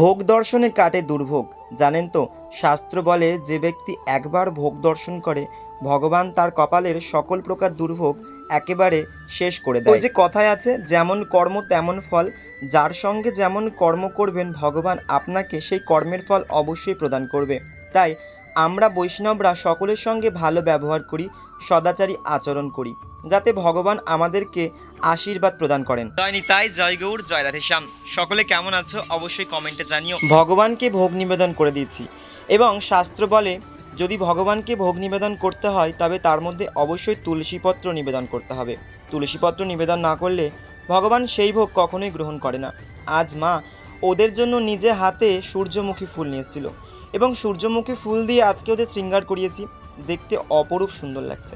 ভোগ দর্শনে কাটে দুর্ভোগ। জানেন তো, শাস্ত্র বলে যে ব্যক্তি একবার ভোগ দর্শন করে, ভগবান তার কপালের সকল প্রকার দুর্ভোগ একেবারে শেষ করে দেয়। যে কথায় আছে, যেমন কর্ম তেমন ফল, যার সঙ্গে যেমন কর্ম করবেন, ভগবান আপনাকে সেই কর্মের ফল অবশ্যই প্রদান করবে। তাই আমরা বৈষ্ণবরা সকলের সঙ্গে ভালো ব্যবহার করি সদাচারী আচরণ করি যাতে ভগবান আমাদেরকে আশীর্বাদ প্রদান করেন। জয় নিতাই জয় গৌর জয় রাধেশ্যাম। সকলে কেমন আছো অবশ্যই কমেন্টে জানিও। ভগবানকে ভোগ নিবেদন করে দিয়েছি। এবং শাস্ত্র বলে যদি ভগবানকে ভোগ নিবেদন করতে হয় তবে তার মধ্যে অবশ্যই তুলসীপত্র নিবেদন করতে হবে। তুলসীপত্র নিবেদন না করলে ভগবান সেই ভোগ কখনোই গ্রহণ করে না। আজ মা ওদের জন্য নিজে হাতে সূর্যমুখী ফুল নিয়ে এসেছিল। এবং সূর্যমুখী ফুল দিয়ে আজকে ওদের শৃঙ্গার করিয়েছি। দেখতে অপরূপ সুন্দর লাগছে।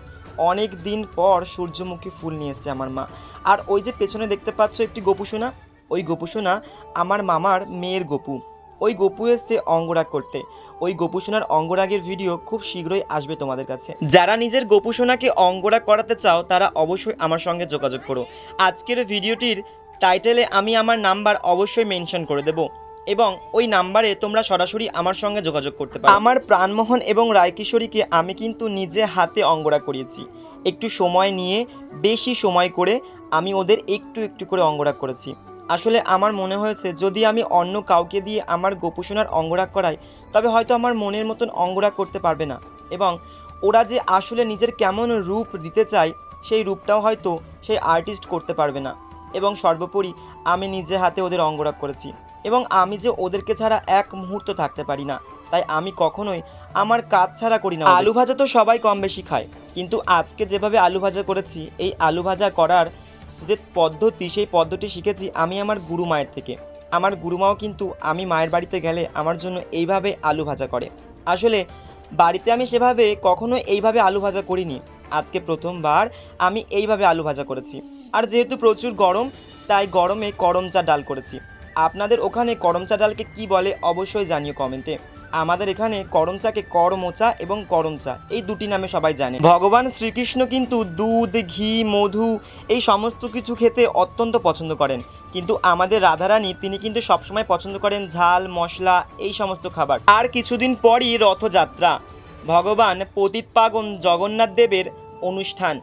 অনেক দিন পর সূর্যমুখী ফুল নিয়ে এসছে আমার মা। আর ওই যে পেছনে দেখতে পাচ্ছ একটি গোপুসোনা ওই গোপুসোনা আমার মামার মেয়ের গোপু। ওই গোপু এসছে অঙ্গরাগ করতে। ওই গোপুসোনার অঙ্গরাগের ভিডিও খুব শীঘ্রই আসবে তোমাদের কাছে। যারা নিজের গোপুসোনাকে অঙ্গরাগ করাতে চাও, তারা অবশ্যই আমার সঙ্গে যোগাযোগ করো। আজকের ভিডিওটির টাইটেলে আমি আমার নাম্বার অবশ্যই মেনশন করে দেবো। এবং ওই নাম্বারে তোমরা সরাসরি আমার সঙ্গে যোগাযোগ করতে পারো। আমার প্রাণমোহন এবং রায়কিশোরীকে আমি কিন্তু নিজে হাতে অঙ্গরা করিয়েছি। একটু সময় নিয়ে, বেশি সময় করে আমি ওদের একটু একটু করে অঙ্গরাগ করেছি। আসলে আমার মনে হয়েছে, যদি আমি অন্য কাউকে দিয়ে আমার গোপুসোনার অঙ্গরাগ করাই, তবে হয়তো আমার মনের মতন অঙ্গরাগ করতে পারবে না। এবং ওরা যে আসলে নিজের কেমন রূপ দিতে চায়, সেই রূপটাও হয়তো সেই আর্টিস্ট করতে পারবে না। এবং সর্বোপরি আমি নিজে হাতে ওদের অঙ্গরাগ করেছি। এবং আমি যে ওদেরকে ছাড়া এক মুহূর্ত থাকতে পারি না, তাই আমি কখনোই আমার কাজ ছাড়া করি না আলু ভাজা তো সবাই কম বেশি খায়, কিন্তু আজকে যেভাবে আলু ভাজা করেছি, এই আলু ভাজা করার যে পদ্ধতি, সেই পদ্ধতি শিখেছি আমি আমার গুরু মায়ের থেকে। আমার গুরুমাও কিন্তু আমি মায়ের বাড়িতে গেলে আমার জন্য এইভাবে আলু ভাজা করে। আসলে বাড়িতে আমি সেভাবে কখনো এইভাবে আলু ভাজা করিনি। আজকে প্রথমবার আমি এইভাবে আলু ভাজা করেছি। আর যেহেতু প্রচুর গরম, তাই গরমে করম চা ডাল করেছি। আপনাদের ওখানে করমচা ডালকে কি বলে অবশ্যই জানিও কমেন্টে। আমাদের এখানে করমচাকে করমোচা এবং করমচা, এই দুটি নামে সবাই জানে। ভগবান শ্রীকৃষ্ণ কিন্তু দুধ, ঘি, মধু, এই সমস্ত কিছু খেতে অত্যন্ত পছন্দ করেন। কিন্তু আমাদের রাধারানী, তিনি কিন্তু সবসময় পছন্দ করেন ঝাল, মশলা, এই সমস্ত খাবার। আর কিছুদিন পরই রথযাত্রা। ভগবান পতিত পাগন জগন্নাথ দেবের অনুষ্ঠান।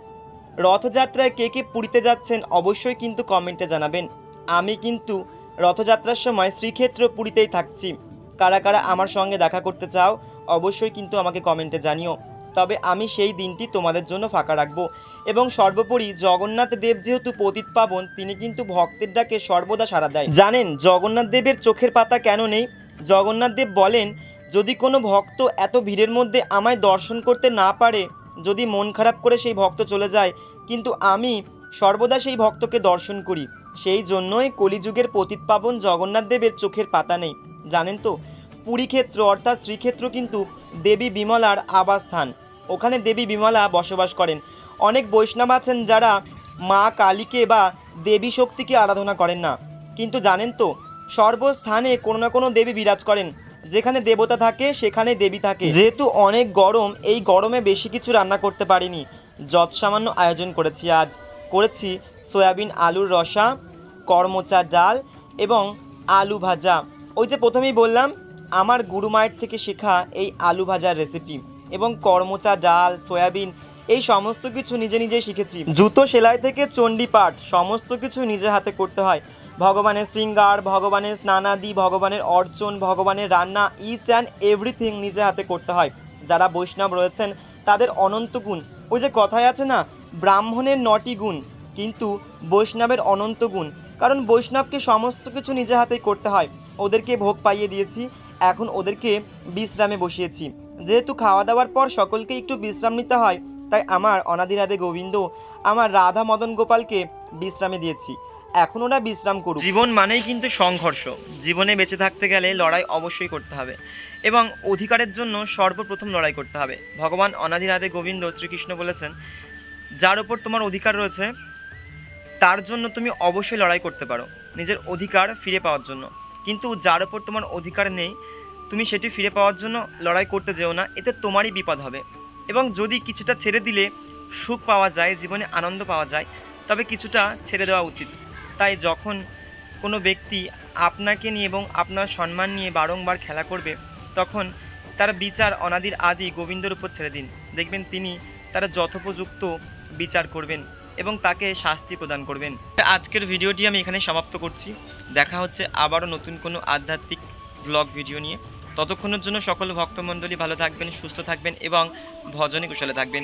রথযাত্রায় কে কে পুরীতে যাচ্ছেন অবশ্যই কিন্তু কমেন্টে জানাবেন। আমি কিন্তু রথযাত্রার সময় শ্রীক্ষেত্র পুরীতেই থাকছি। কারা কারা আমার সঙ্গে দেখা করতে চাও, অবশ্যই কিন্তু আমাকে কমেন্টে জানিও। তবে আমি সেই দিনটি তোমাদের জন্য ফাঁকা রাখব। এবং সর্বোপরি জগন্নাথ দেব যেহেতু পতিত পাবন, তিনি কিন্তু ভক্তের ডাকে সর্বদা সাড়া দেয়। জানেন, জগন্নাথ দেবের চোখের পাতা কেন নেই? জগন্নাথ দেব বলেন, যদি কোনো ভক্ত এত ভিড়ের মধ্যে আমায় দর্শন করতে না পারে, যদি মন খারাপ করে সেই ভক্ত চলে যায়, কিন্তু আমি সর্বদা সেই ভক্তকে দর্শন করি। সেই জন্যই কলিযুগের পতিত পাবন জগন্নাথ দেবের চোখের পাতা নেই। জানেন তো পুরী ক্ষেত্র অর্থাৎ শ্রীক্ষেত্র কিন্তু দেবী বিমলার আবাসস্থান। ওখানে দেবী বিমলা বসবাস করেন। অনেক বৈষ্ণব আছেন যারা মা কালীকে বা দেবী শক্তিকে আরাধনা করেন না। কিন্তু জানেন তো, সর্বস্থানে কোনো না কোনো দেবী বিরাজ করেন। যেখানে দেবতা থাকে, সেখানে দেবী থাকে। যেহেতু অনেক গরম, এই গরমে বেশি কিছু রান্না করতে পারিনি। যৎ সামান্য আয়োজন করেছি আজ। করেছি সয়াবিন আলুর রসা, করমচা ডাল এবং আলু ভাজা। ওই যে প্রথমেই বললাম, আমার গুরু মায়ের থেকে শেখা এই আলু ভাজার রেসিপি এবং করমচা ডাল, সয়াবিন এই সমস্ত কিছু নিজে নিজে শিখেছি। জুতো সেলাই থেকে চণ্ডী পাঠ সমস্ত কিছু নিজে হাতে করতে হয়। ভগবানের শৃঙ্গার, ভগবানের স্নানাদি, ভগবানের অর্চন, ভগবানের রান্না ইচ অ্যান্ড এভরিথিং নিজে হাতে করতে হয়। যারা বৈষ্ণব রয়েছেন, তাদের অনন্ত গুণ। ওই যে কথায় আছে না ব্রাহ্মণের নটি গুণ, কিন্তু বৈষ্ণবের অনন্ত গুণ। কারণ বৈষ্ণবকে সমস্ত কিছু নিজে হাতেই করতে হয়। ওদেরকে ভোগ পাইয়ে দিয়েছি, এখন ওদেরকে বিশ্রামে বসিয়েছি। যেহেতু খাওয়া দাওয়ার পর সকলকে একটু বিশ্রাম নিতে হয়, তাই আমার অনাদিরাধে গোবিন্দ, আমার রাধা মদন গোপালকে বিশ্রামে দিয়েছি। এখন ওরা বিশ্রাম করুক। জীবন মানেই কিন্তু সংঘর্ষ। জীবনে বেঁচে থাকতে গেলে লড়াই অবশ্যই করতে হবে। এবং অধিকারের জন্য সর্বপ্রথম লড়াই করতে হবে। ভগবান অনাদিরাধে গোবিন্দ শ্রীকৃষ্ণ বলেছেন যার ওপর তোমার অধিকার রয়েছে, তার জন্য তুমি অবশ্যই লড়াই করতে পারো, নিজের অধিকার ফিরে পাওয়ার জন্য। কিন্তু যার ওপর তোমার অধিকার নেই, তুমি সেটি ফিরে পাওয়ার জন্য লড়াই করতে যেও না, এতে তোমারই বিপদ হবে। এবং যদি কিছুটা ছেড়ে দিলে সুখ পাওয়া যায়, জীবনে আনন্দ পাওয়া যায়, তবে কিছুটা ছেড়ে দেওয়া উচিত। তাই যখন কোনো ব্যক্তি আপনাকে নিয়ে এবং আপনার সম্মান নিয়ে বারংবার খেলা করবে, তখন তার বিচার অনাদির আদি গোবিন্দর উপর ছেড়ে দিন। দেখবেন তিনি তার যথোপযুক্ত বিচার করবেন এবং তাকে শাস্তি প্রদান করবেন। আজকের ভিডিওটি আমি এখানে সমাপ্ত করছি। দেখা হচ্ছে আবারও নতুন কোনো আধ্যাত্মিক ব্লগ ভিডিও নিয়ে। ততক্ষণের জন্য সকল ভক্তমণ্ডলী ভালো থাকবেন, সুস্থ থাকবেন এবং ভজনে কুশলে থাকবেন।